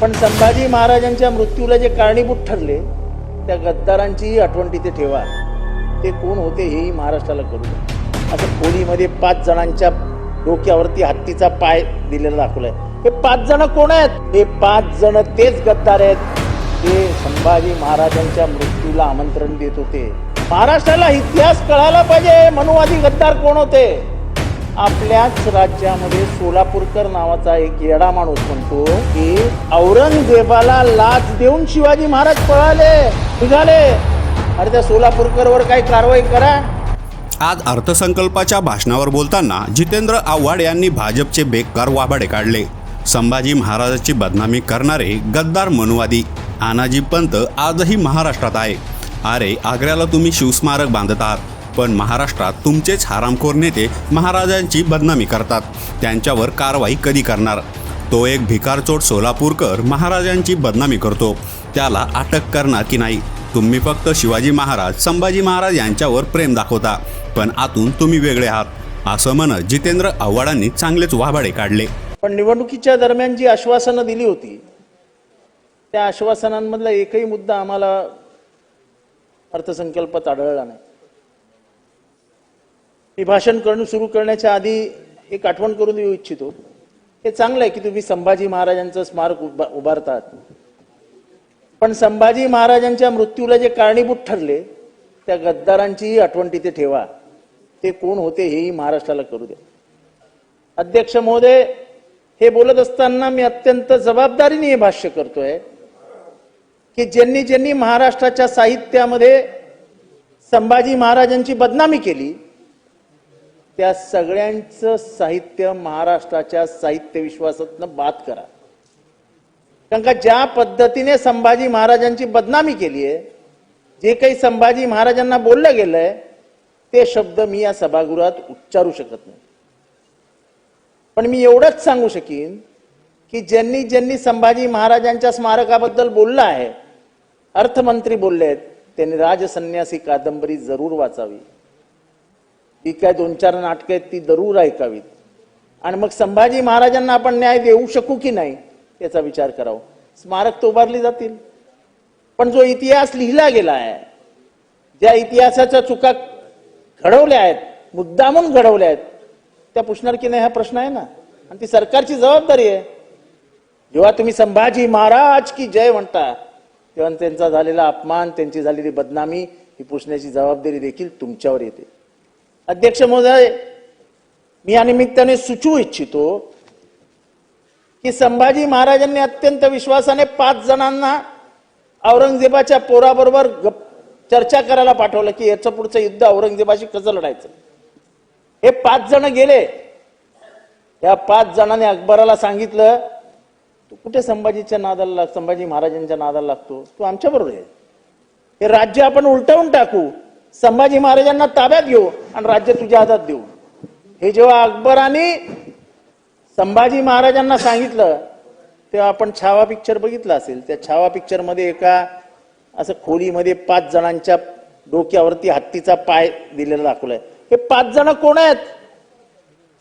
पण संभाजी महाराजांच्या मृत्यूला जे कारणीभूत ठरले त्या गद्दारांचीही आठवण तिथे ठेवा. ते कोण होते हेही महाराष्ट्राला करू असं खोलीमध्ये पाच जणांच्या डोक्यावरती हत्तीचा पाय दिलेला दाखवलाय. हे पाच जण कोण आहेत? हे पाच जण तेच गद्दार आहेत. ते संभाजी महाराजांच्या मृत्यूला आमंत्रण देत होते. महाराष्ट्राला इतिहास कळायला पाहिजे. मनुवादी गद्दार कोण होते? आपल्याच राज्यामध्ये सोलापूरकर नावाचा एक येडा माणूस म्हणतो की औरंगजेबाला लाच देऊन शिवाजी महाराज पळाले निघाले. अरे त्या सोलापूरकरवर काही कारवाई करा. आज अर्थसंकल्पाच्या भाषणावर बोलताना जितेंद्र आव्हाड यांनी भाजपचे बेकार वाबाडे काढले. संभाजी महाराजाची बदनामी करणारे गद्दार मनुवादी आनाजी पंत आजही महाराष्ट्रात आहे. अरे आग्र्याला तुम्ही शिवस्मारक बांधत आहात. पण महाराष्ट्रात तुमचेच हरामखोर नेते महाराजांची बदनामी करतात. त्यांच्यावर कारवाई कधी करणार? तो एक भिकारचोट सोलापूरकर महाराजांची बदनामी करतो. त्याला अटक करणार की नाही? तुम्ही फक्त शिवाजी महाराज संभाजी महाराज यांच्यावर प्रेम दाखवता पण आतून तुम्ही वेगळे आहात. असं म्हणत जितेंद्र आव्हाडांनी चांगलेच वाभाडे काढले. पण निवडणुकीच्या दरम्यान जी आश्वासनं दिली होती त्या आश्वासनांमधला एकही मुद्दा आम्हाला अर्थसंकल्पात आढळला नाही. मी भाषण करणं सुरू करण्याच्या आधी एक आठवण करून देऊ इच्छितो. हे चांगलं आहे की तुम्ही संभाजी महाराजांचं स्मारक उभा उभारतात. पण संभाजी महाराजांच्या मृत्यूला जे कारणीभूत ठरले त्या गद्दारांचीही आठवण तिथे ठेवा. ते कोण होते हेही महाराष्ट्राला करू द्या. अध्यक्ष महोदय हे बोलत असताना मी अत्यंत जबाबदारीने हे भाष्य करतोय की ज्यांनी ज्यांनी महाराष्ट्राच्या साहित्यामध्ये संभाजी महाराजांची बदनामी केली त्या सगळ्यांचं साहित्य महाराष्ट्राच्या साहित्य विश्वासातनं बाद करा. कारण का ज्या पद्धतीने संभाजी महाराजांची बदनामी केली आहे जे काही संभाजी महाराजांना बोललं गेलंय ते शब्द मी या सभागृहात उच्चारू शकत नाही. पण मी एवढंच सांगू शकीन की ज्यांनी ज्यांनी संभाजी महाराजांच्या स्मारकाबद्दल बोललं आहे अर्थमंत्री बोलले आहेत त्यांनी राजसन्यासी कादंबरी जरूर वाचावी. ती काय दोन चार नाटकं आहेत ती जरूर ऐकावीत. आणि मग संभाजी महाराजांना आपण न्याय देऊ शकू की नाही याचा विचार करावा. स्मारक तर उभारली जातील. पण जो इतिहास लिहिला गेला आहे ज्या इतिहासाच्या चुका घडवल्या आहेत मुद्दामून घडवल्या आहेत त्या पुसणार की नाही हा प्रश्न आहे ना? आणि ती सरकारची जबाबदारी आहे. जेव्हा तुम्ही संभाजी महाराज की जय म्हणता तेव्हा त्यांचा झालेला अपमान त्यांची झालेली बदनामी ही पुसण्याची जबाबदारी देखील तुमच्यावर येते. अध्यक्ष महोदय मी या निमित्ताने सुचवू इच्छितो की संभाजी महाराजांनी अत्यंत विश्वासाने पाच जणांना औरंगजेबाच्या पोराबरोबर गप- चर्चा करायला पाठवलं की याचं पुढचं युद्ध औरंगजेबाशी कसं लढायचं? हे पाच जण गेले. या पाच जणांनी अकबराला सांगितलं तू कुठे संभाजीच्या नादाला लाग संभाजी महाराजांच्या नादाला लागतो? तू आमच्याबरोबर आहे हे राज्य आपण उलटवून टाकू. संभाजी महाराजांना ताब्यात घेऊ आणि राज्य तुझ्या हातात देऊ. हे जेव्हा अकबराने संभाजी महाराजांना सांगितलं तेव्हा आपण छावा पिक्चर बघितला असेल. त्या छावा पिक्चरमध्ये एका असं खोलीमध्ये पाच जणांच्या डोक्यावरती हत्तीचा पाय दिलेला दाखवलाय. हे पाच जण कोण आहेत?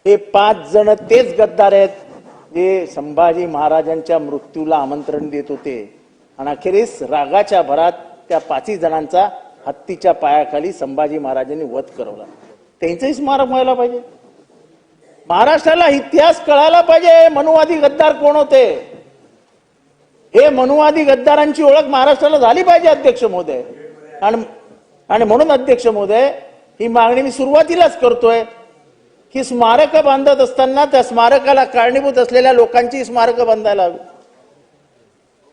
हे पाच जण तेच गद्दार आहेत जे संभाजी महाराजांच्या मृत्यूला आमंत्रण देत होते. आणि अखेरीस रागाच्या भरात त्या पाचही जणांचा हत्तीच्या पायाखाली संभाजी महाराजांनी वध करवला. त्यांचंही स्मारक व्हायला पाहिजे. महाराष्ट्राला इतिहास कळायला पाहिजे मनुवादी गद्दार कोण होते? हे मनुवादी गद्दारांची ओळख महाराष्ट्राला झाली पाहिजे अध्यक्ष महोदय. आणि आणि म्हणून अध्यक्ष महोदय ही मागणी मी सुरुवातीलाच करतोय की स्मारक बांधत असताना त्या स्मारकाला कारणीभूत असलेल्या लोकांची स्मारक बांधायला हवी.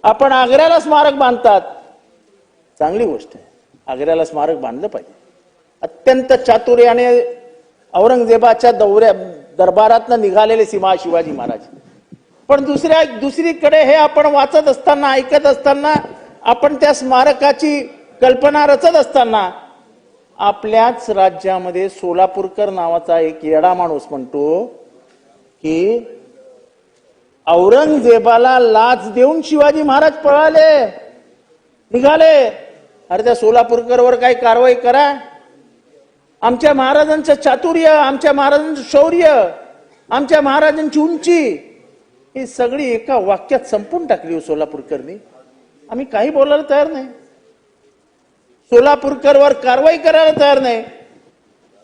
आपण आग्र्याला स्मारक बांधतात. चांगली गोष्ट आहे. आग्र्याला स्मारक बांधलं पाहिजे. अत्यंत चातुर्याने औरंगजेबाच्या दौऱ्या दरबारातनं निघालेले सीमा शिवाजी महाराज. पण दुसऱ्या दुसरीकडे हे आपण वाचत असताना ऐकत असताना आपण त्या स्मारकाची कल्पना रचत असताना आपल्याच राज्यामध्ये सोलापूरकर नावाचा एक येडा माणूस म्हणतो की औरंगजेबाला लाच देऊन शिवाजी महाराज पळाले निघाले. अरे त्या सोलापूरकरवर काही कारवाई करा. आमच्या महाराजांचं चातुर्य आमच्या महाराजांचं शौर्य आमच्या महाराजांची उंची ही सगळी एका वाक्यात संपून टाकली हो सोलापूरकरनी. आम्ही काही बोलायला तयार नाही. सोलापूरकरवर कारवाई करायला तयार नाही.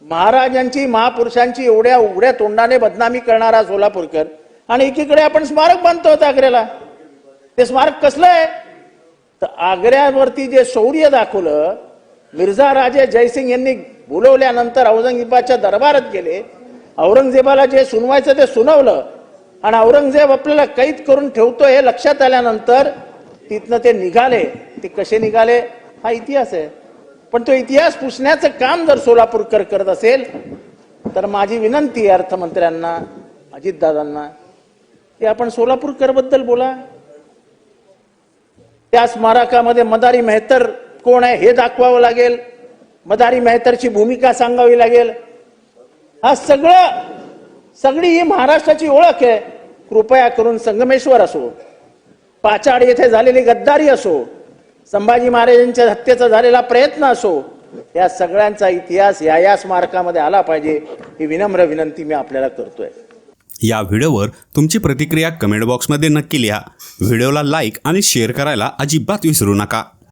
महाराजांची महापुरुषांची एवढ्या उघड्या तोंडाने बदनामी करणारा सोलापूरकर. आणि एकीकडे आपण स्मारक बांधतो आहोत आग्र्याला ते स्मारक कसलं आहे? तर आग्र्यावरती जे शौर्य दाखवलं मिर्झा राजे जयसिंग यांनी बोलवल्यानंतर औरंगजेबाच्या दरबारात गेले. औरंगजेबाला जे सुनवायचं ते सुनावलं. आणि औरंगजेब आपल्याला कैद करून ठेवतो हे लक्षात आल्यानंतर तिथनं ते निघाले. ते कसे निघाले? हा इतिहास आहे. पण तो इतिहास पुसण्याचं काम जर सोलापूरकर करत असेल तर माझी विनंती आहे अर्थमंत्र्यांना अजितदादांना की आपण सोलापूरकरबद्दल बोला. त्या स्मारकामध्ये मदारी मेहतर कोण आहे हे दाखवावं लागेल. मदारी मेहतरची भूमिका सांगावी लागेल. हा सगळं सगळी ही महाराष्ट्राची ओळख आहे. कृपया करून संगमेश्वर असो पाचाड येथे झालेली गद्दारी असो संभाजी महाराजांच्या हत्येचा झालेला प्रयत्न असो या सगळ्यांचा इतिहास या या स्मारकामध्ये आला पाहिजे ही विनम्र विनंती मी आपल्याला करतोय. या व्हिडिओवर तुमची प्रतिक्रिया कमेंट बॉक्समध्ये नक्की लिहा. व्हिडिओला लाईक आणि शेअर करायला अजिबात विसरू नका.